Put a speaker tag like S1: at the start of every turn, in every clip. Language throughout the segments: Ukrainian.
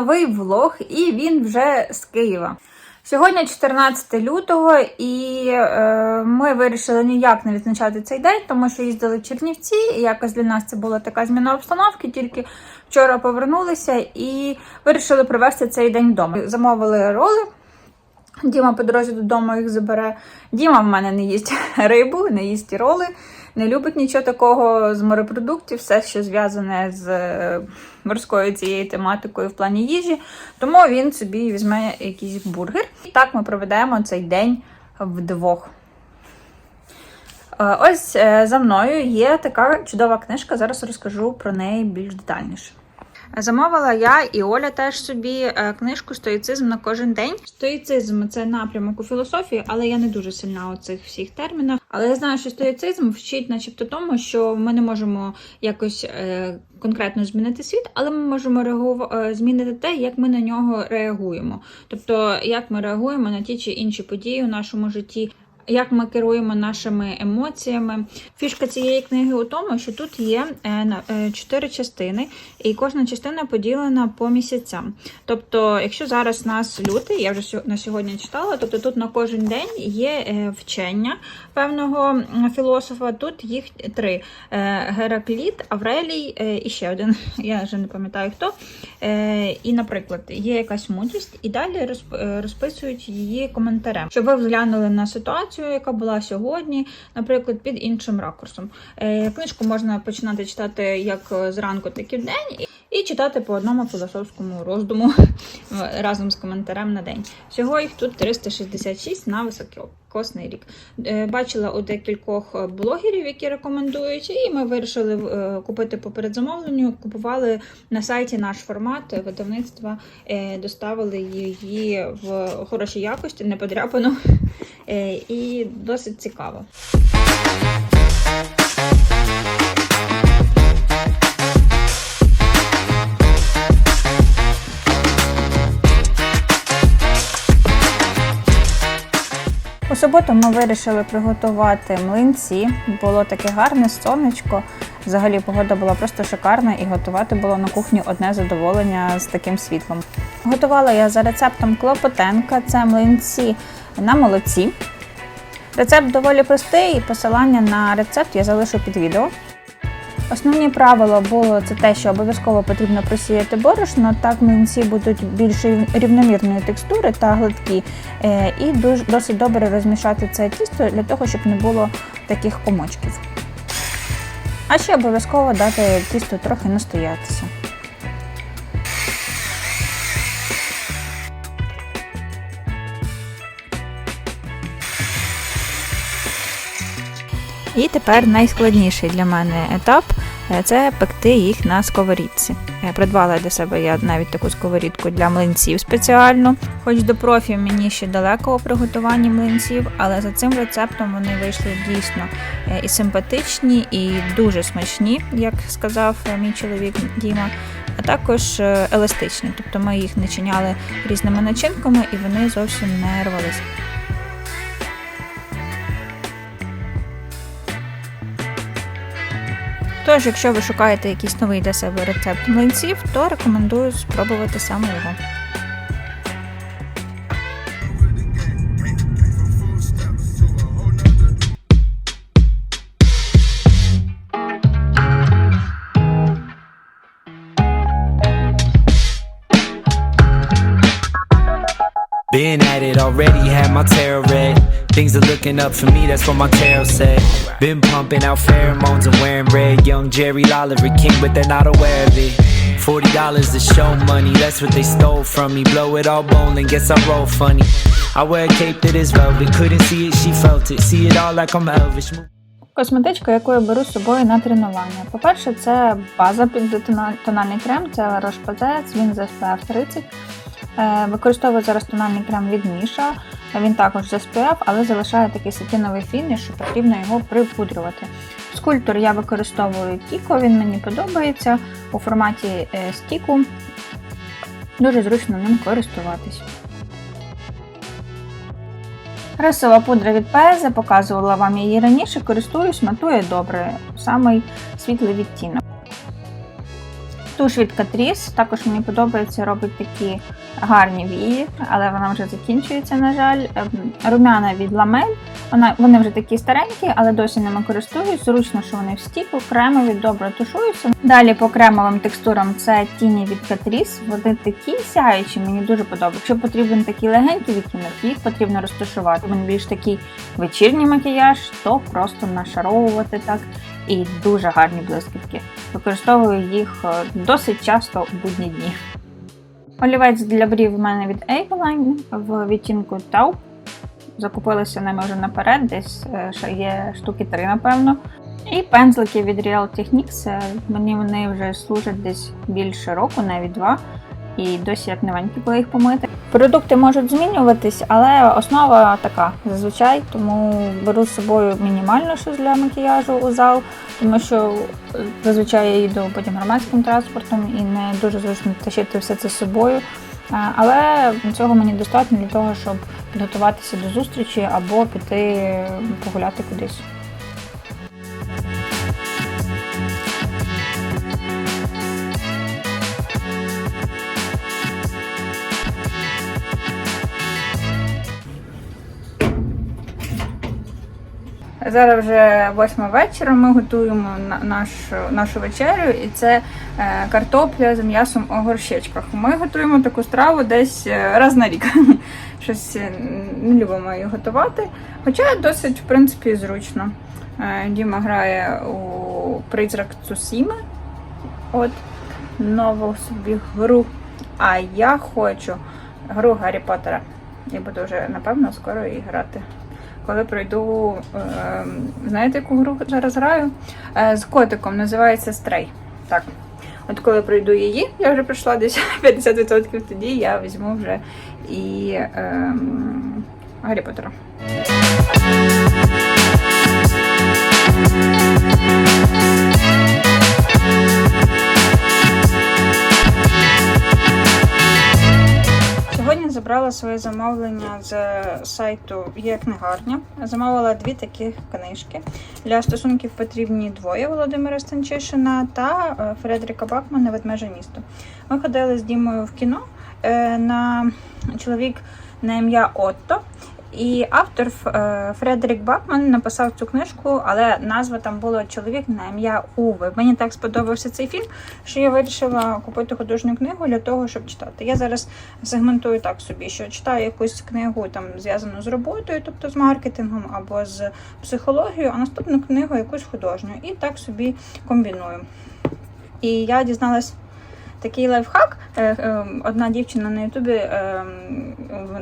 S1: Новий влог, і він вже з Києва. Сьогодні 14 лютого, і е, ми вирішили ніяк не відзначати цей день, тому що їздили в Чернівці, і якось для нас це була така зміна обстановки. Тільки вчора повернулися і вирішили провести цей день вдома. Замовили роли. Діма по дорозі додому їх забере. Діма в мене не їсть рибу, не їсть роли, не любить нічого такого з морепродуктів, все, що зв'язане з е, морською цією тематикою в плані їжі. Тому він собі візьме якийсь бургер. І так ми проведемо цей день вдвох. Е, Ось е, за мною є така чудова книжка. Зараз розкажу про неї більш детальніше. Замовила я і Оля теж собі е, книжку Стоїцизм на кожен день. Стоїцизм це напрямок у філософії, але я не дуже сильна у цих всіх термінах. Але я знаю, що стоїцизм вчить, начебто, тому, що ми не можемо якось е, конкретно змінити світ, але ми можемо реагу... е, змінити те, як ми на нього реагуємо. Тобто, як ми реагуємо на ті чи інші події у нашому житті. Як ми керуємо нашими емоціями. Фішка цієї книги у тому, що тут є е, е, чотири частини, і кожна частина поділена по місяцям. Тобто, якщо зараз нас лютий, я вже на сьогодні читала, тобто тут на кожен день є е, вчення певного філософа. Тут їх три: Е, Геракліт, Аврелій е, і ще один. Я вже не пам'ятаю хто. Е, І, наприклад, є якась мудрість, і далі розписують її коментарем, щоб ви взглянули на ситуацію, яка була сьогодні, наприклад, під іншим ракурсом. Книжку можна починати читати як зранку, так і вдень. І- читати по одному філософському роздуму разом з коментарем на день. Всього їх тут 366 на високосний рік. Е, Бачила у декількох блогерів, які рекомендують, і ми вирішили е, купити по передзамовленню. Купували на сайті наш формат видавництва, е, доставили її в хорошій якості, не подряпану. Е, І досить цікаво. У суботу ми вирішили приготувати млинці. Було таке гарне сонечко. Взагалі погода була просто шикарна і готувати було на кухні одне задоволення з таким світлом. Готувала я за рецептом Клопотенка. Це млинці на молоці. Рецепт доволі простий, і посилання на рецепт я залишу під відео. Основні правила було це те, що обов'язково потрібно просіяти борошно, так млинці будуть більш рівномірної текстури та гладкі, Е, і досить добре розмішати це тісто для того, щоб не було таких комочків. А ще обов'язково дати тісту трохи настоятися. І тепер найскладніший для мене етап е, це пекти їх на сковорідці. Е, Придбала для себе я навіть таку сковорідку для млинців спеціально. Хоч до профі мені ще далеко у приготуванні млинців, але за цим рецептом вони вийшли дійсно е, і симпатичні, і дуже смачні, як сказав мій чоловік Діма. А також еластичні, тобто ми їх начиняли різними начинками і вони зовсім не рвалися. Тож, якщо ви шукаєте якийсь новий для себе рецепт млинців, то рекомендую спробувати саме його.
S2: Been at it already, had my tarot read. Things are looking up for me, that's what tarot said. Been pumping out pheromones and wearing red. Young Jerry Lolliver King, but they're not aware of it. Forty dollars to show money, that's what they stole from me. Blow it all and guess I roll funny. I wear a cape that is velvet, couldn't see it, she felt it. See it all like I'm Elvis.
S1: Косметичка, яку я беру з собою на тренування. По-перше, це база під тональний крем, це La Roche-Posay, він з SPF 30. Е, Використовую зараз тональний крем від Міша. Він також з SPF, але залишає такий сатиновий фініш, що потрібно його припудрювати. Скульптор я використовую Кіко, він мені подобається у форматі е, стіку. Дуже зручно ним користуватись. Рисова пудра від Пезе, показувала вам її раніше, користуюсь, матує добре, самий світлий відтінок. Туш від Catrice, також мені подобається, робить такі гарні вії, але вона вже закінчується, на жаль. Ем, Румяна від Ламель. Вона, вони вже такі старенькі, але досі ними користуюсь. Зручно, що вони в стіку, кремові, добре тушуються. Далі по кремовим текстурам це тіні від Catrice. Вони такі сяючі, мені дуже подобаються. Якщо потрібен такий легенький відтінок, їх потрібно розташувати. Він більш такий вечірній макіяж, то просто нашаровувати так. І дуже гарні блискітки. Використовую їх е, досить часто у будні дні. Олівець для брів у мене від Akeline в відтінку Taupe. Закупилися ними вже наперед, десь е, ще є штуки три, напевно. І пензлики від Real Techniques. е, Мені вони вже служать десь більше року, навіть два. І досі як новенькі, коли їх помити. Продукти можуть змінюватись, але основа така зазвичай, тому беру з собою мінімально щось для макіяжу у зал, тому що зазвичай я їду потім громадським транспортом і не дуже зручно тащити все це з собою. Але цього мені достатньо для того, щоб підготуватися до зустрічі або піти погуляти кудись. Зараз вже восьма вечора. Ми готуємо нашу, нашу вечерю, і це е, картопля з м'ясом у горщичках. Ми готуємо таку страву десь е, раз на рік. Щось е, не любимо її готувати. Хоча досить, в принципі, зручно. Діма грає у призрак Цусіми. От нову собі гру. А я хочу гру Гаррі Поттера. Я буду вже, напевно, скоро її грати коли пройду, е, знаєте, яку гру зараз граю? Е, з котиком називається Стрей. Так. От коли пройду її, я вже пройшла десь 50%, тоді я візьму вже і е, Гаррі Поттера. Сьогодні забрала своє замовлення з сайту Є книгарня. Замовила дві таких книжки. Для стосунків потрібні двоє Володимира Станчишина та е, Фредеріка Бакмана Ведмеже місто. Ми ходили з Дімою в кіно е, на чоловік на ім'я Отто. І автор е, Фредерік Бакман написав цю книжку, але назва там була Чоловік на ім'я Уве. Мені так сподобався цей фільм, що я вирішила купити художню книгу для того, щоб читати. Я зараз сегментую так собі, що читаю якусь книгу там зв'язану з роботою, тобто з маркетингом або з психологією, а наступну книгу якусь художню. І так собі комбіную. І я дізналась такий лайфхак. Е, е, Одна дівчина на Ютубі, е,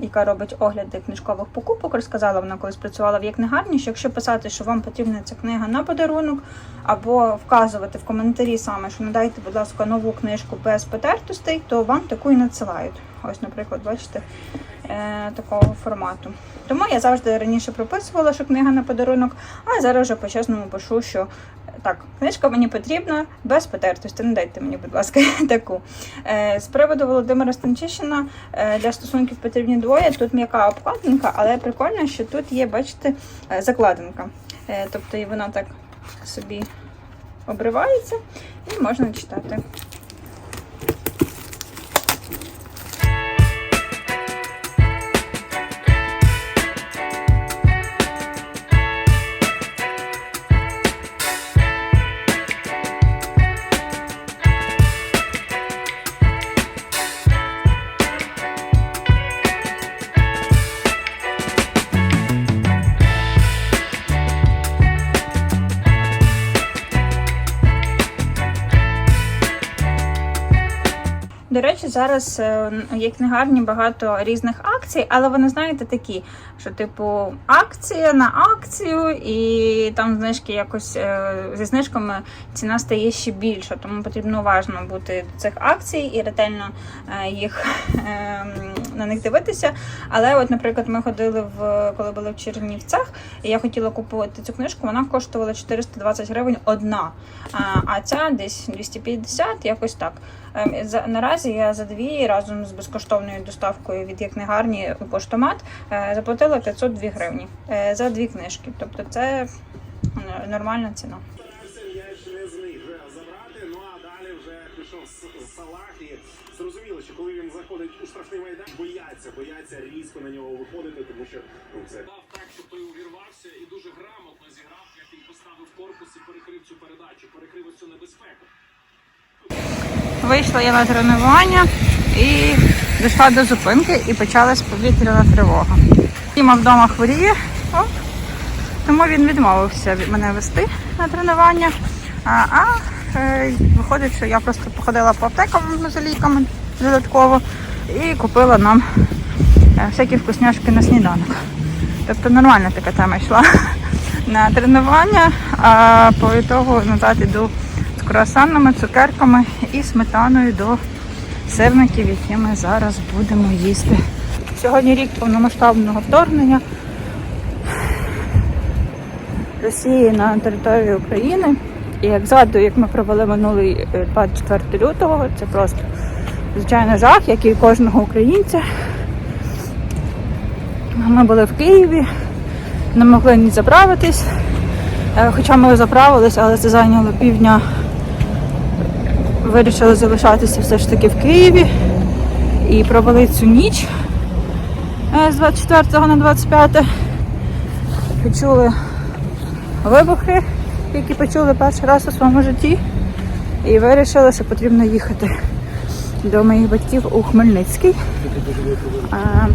S1: яка робить огляди книжкових покупок, розказала, вона колись працювала в є книгарні, що якщо писати, що вам потрібна ця книга на подарунок, або вказувати в коментарі саме, що надайте, будь ласка, нову книжку без потертостей, то вам таку і надсилають. Ось, наприклад, бачите, такого формату. Тому я завжди раніше прописувала, що книга на подарунок, а зараз вже по-чесному пишу, що так, книжка мені потрібна без потертості. Не дайте мені, будь ласка, таку. Е, з приводу Володимира Станчишина е, для стосунків потрібні двоє. Тут м'яка обкладинка, але прикольно, що тут є, бачите, е, закладинка. Тобто і вона так собі обривається і можна читати. До речі, зараз е, є книгарні багато різних акцій, але вони знаєте такі, що типу акція на акцію, і там знижки якось е, зі знижками ціна стає ще більша, тому потрібно уважно бути до цих акцій і ретельно е, їх на них дивитися. Але, от, наприклад, ми ходили в коли були в Чернівцях, і я хотіла купувати цю книжку, вона коштувала 420 гривень одна, а ця десь 250, якось так. Ем, наразі я за дві разом з безкоштовною доставкою від як книгарні у поштомат е, заплатила 502 гривні е, за дві книжки. Тобто це е, нормальна ціна.
S3: Я ще не зміг забрати, ну а далі вже пішов вийшов з, з Салах і зрозуміло, що коли він заходить у штрафний майдан, бояться, бояться різко на нього виходити, тому що ну це
S4: Дав так, щоб той увірвався і дуже грамотно зіграв, як він поставив корпус і перекрив цю передачу, перекрив цю небезпеку.
S1: Вийшла я на тренування і дійшла до зупинки і почалась повітряна тривога. Діма вдома хворіє, тому він відмовився від мене вести на тренування. А, а е, виходить, що я просто походила по аптекам за ліками додатково і купила нам е, всякі вкусняшки на сніданок. Тобто нормальна така тема йшла на тренування, а по ітогу назад іду з круасанами, цукерками і сметаною до сирників, які ми зараз будемо їсти. Сьогодні рік повномасштабного вторгнення Росії на територію України. І як згадую, як ми провели минулий е, 24 лютого, це просто звичайно жах, як і кожного українця. Ми були в Києві, не могли ні заправитись. Е, Хоча ми заправились, але це зайняло півдня. Вирішили залишатися все ж таки в Києві і провели цю ніч е, з 24 на 25. Почули вибухи, які почули перший раз у своєму житті. І вирішили, що потрібно їхати до моїх батьків у Хмельницький. Е,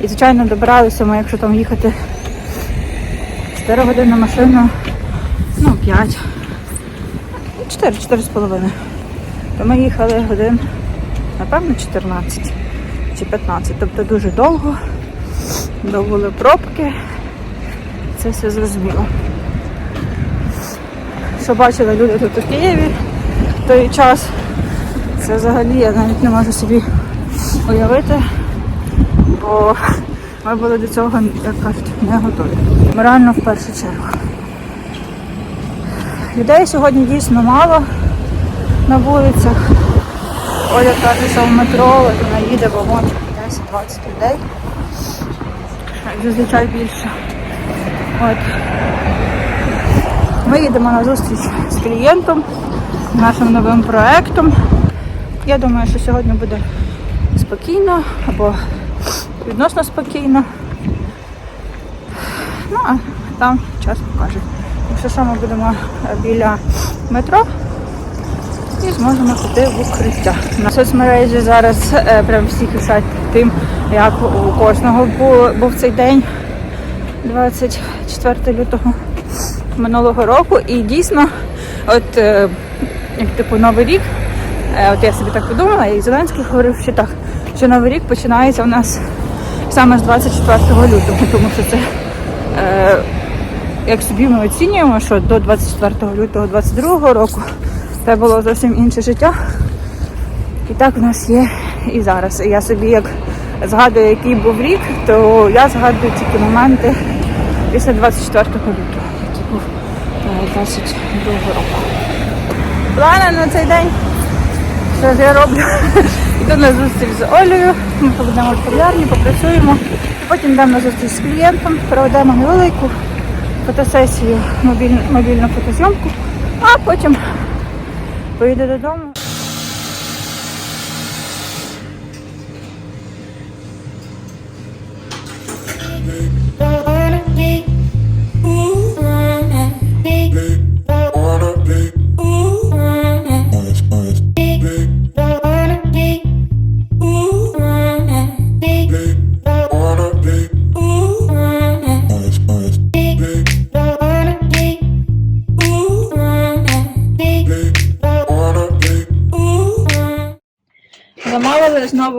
S1: і, звичайно, добиралися ми, якщо там їхати 4 години машину, ну 5, 4, 4 з половиною. То ми їхали годин, напевно, 14 чи 15. Тобто дуже довго. Довго пробки. Це все зрозуміло. Що бачили люди тут у Києві в той час, це взагалі я навіть не можу собі уявити бо ми були до цього, як кажуть, не готові. Морально в першу чергу. Людей сьогодні дійсно мало на вулицях. Оля каже, в метро от вона їде вагон 10-20 людей. Зазвичай більше. От. Ми їдемо на зустріч з клієнтом, нашим новим проектом. Я думаю, що сьогодні буде спокійно або відносно спокійно. Ну, а там час покаже. Якщо що, ми будемо біля метро і зможемо піти в укриття. На соцмережі зараз е, прям всі писать тим, як у кожного був, був цей день 24 лютого минулого року. І дійсно, от е, як типу Новий рік, е, от я собі так подумала, і Зеленський говорив, що так, що Новий рік починається у нас саме з 24 лютого, тому що це як собі ми оцінюємо, що до 24 лютого 22 року це було зовсім інше життя. І так у нас є і зараз. Я собі як згадую, який був рік, то я згадую тільки моменти після 24 лютого, який був е, 22 року. Плани на цей день. Що ж я роблю? Йду на зустріч з Олею, ми побудемо в кав'ярні, попрацюємо. Потім йдемо на зустріч з клієнтом, проведемо невелику фотосесію, мобільну, мобільну фотозйомку, а потім поїду додому.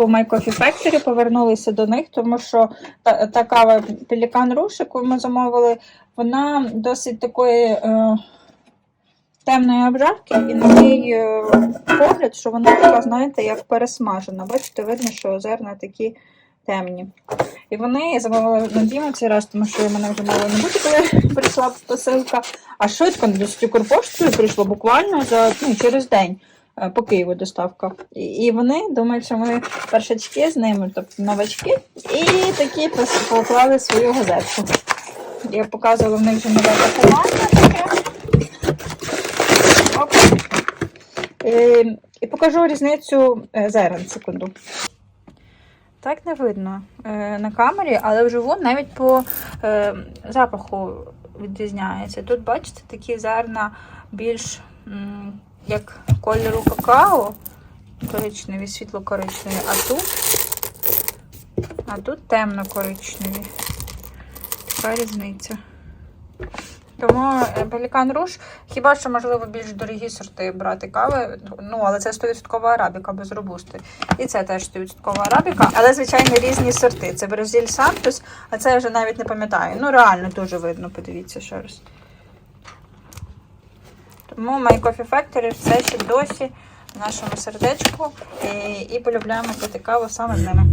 S1: Знову My Coffee Factory, повернулися до них, тому що та, та кава Пелікан Руш, яку ми замовили, вона досить такої е, темної обжарки, і на мій е, погляд, що вона така, знаєте, як пересмажена. Бачите, видно, що зерна такі темні. І вони я замовила на Діму цей раз, тому що мене вже мало не бути, коли прийшла посилка. А швидко з Укрпоштою прийшло буквально за ну, через день по Києву доставка. І, вони думають, що ми першачки з ними, тобто новачки, і такі поклали свою газетку. Я показувала в них вже нове пакування таке. І І, і покажу різницю е, зерен, секунду. Так не видно е, на камері, але вживу навіть по е, запаху відрізняється. Тут, бачите, такі зерна більш як кольору какао, коричневі, світло-коричневі, а тут, а тут темно-коричневі. Така різниця. Тому Пелікан Руш, хіба що можливо більш дорогі сорти брати кави. Ну, але це 100% арабіка без робусти. І це теж 100% арабіка, але, звичайно, різні сорти. Це Бразиль Сантос, а це я вже навіть не пам'ятаю. Ну, реально дуже видно, подивіться ще раз. Тому My Coffee Factory все ще досі в нашому сердечку. І, і полюбляємо пити каву саме з ними.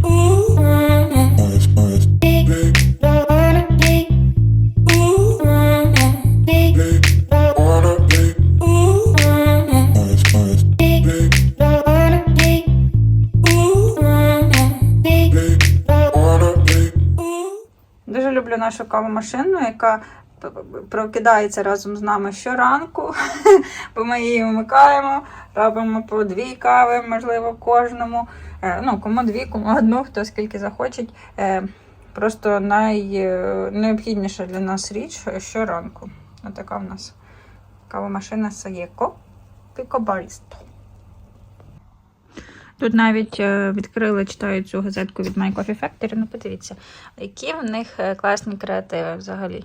S1: Дуже люблю нашу кавомашину, яка прокидається разом з нами щоранку, бо ми її вмикаємо, робимо по дві кави, можливо, кожному. Е, Ну, кому дві, кому одну, хто скільки захоче. Е, Просто найнеобхідніша для нас річ щоранку. Отака в нас кавомашина Саєко Пікобарісто. Тут навіть е, відкрили, читаю цю газетку від My Coffee Factory. Ну, подивіться, які в них е, класні креативи взагалі.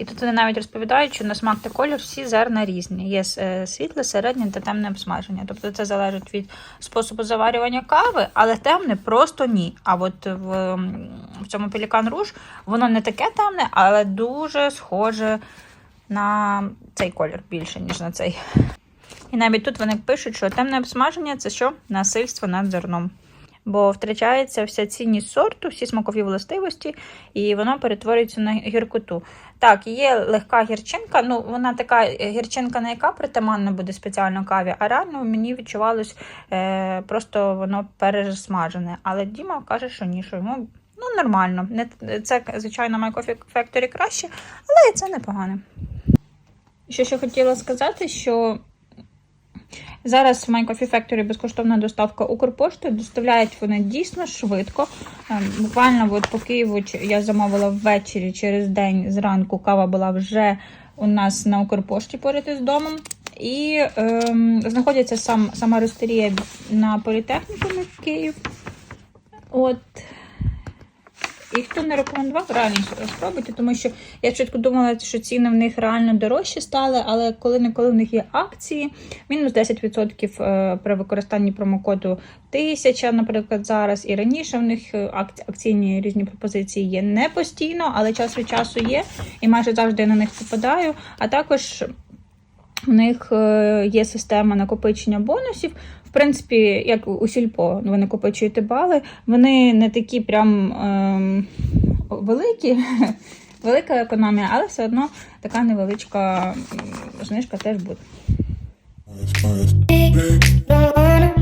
S1: І тут вони навіть розповідають, що на смак та колір всі зерна різні. Є е, світле, середнє та темне обсмаження. Тобто це залежить від способу заварювання кави, але темне просто ні. А от в, в цьому пелікан руж воно не таке темне, але дуже схоже на цей колір більше, ніж на цей. І навіть тут вони пишуть, що темне обсмаження це що? Насильство над зерном. Бо втрачається вся цінність сорту, всі смакові властивості, і воно перетворюється на гіркоту. Так, є легка гірчинка, ну вона така е, гірчинка, не яка притаманна буде спеціально каві, а реально мені відчувалось е, просто воно пересмажене. Але Діма каже, що ні, що йому ну, нормально. Не, це, звичайно, My Coffee Factory краще, але і це непогано. Що ще хотіла сказати, що Зараз в My Coffee Factory безкоштовна доставка Укрпошти. Доставляють вони дійсно швидко. Ем, Буквально от по Києву я замовила ввечері через день зранку. Кава була вже у нас на Укрпошті поряд із домом. І ем, знаходиться сам, сама ростерія на політехнікумі в Київ. От. І хто не рекомендував, реально спробуйте, тому що я спочатку думала, що ціни в них реально дорожчі стали, але коли-неколи в них є акції, мінус 10% е, при використанні промокоду 1000, наприклад, зараз. І раніше в них е, акційні різні пропозиції є не постійно, але час від часу є. І майже завжди на них попадаю. А також у них е, є система накопичення бонусів. В принципі, як у сільпо, ви накопичуєте бали, вони не такі прям ем, великі, велика економія, але все одно така невеличка знижка теж буде.
S5: Big, big, big,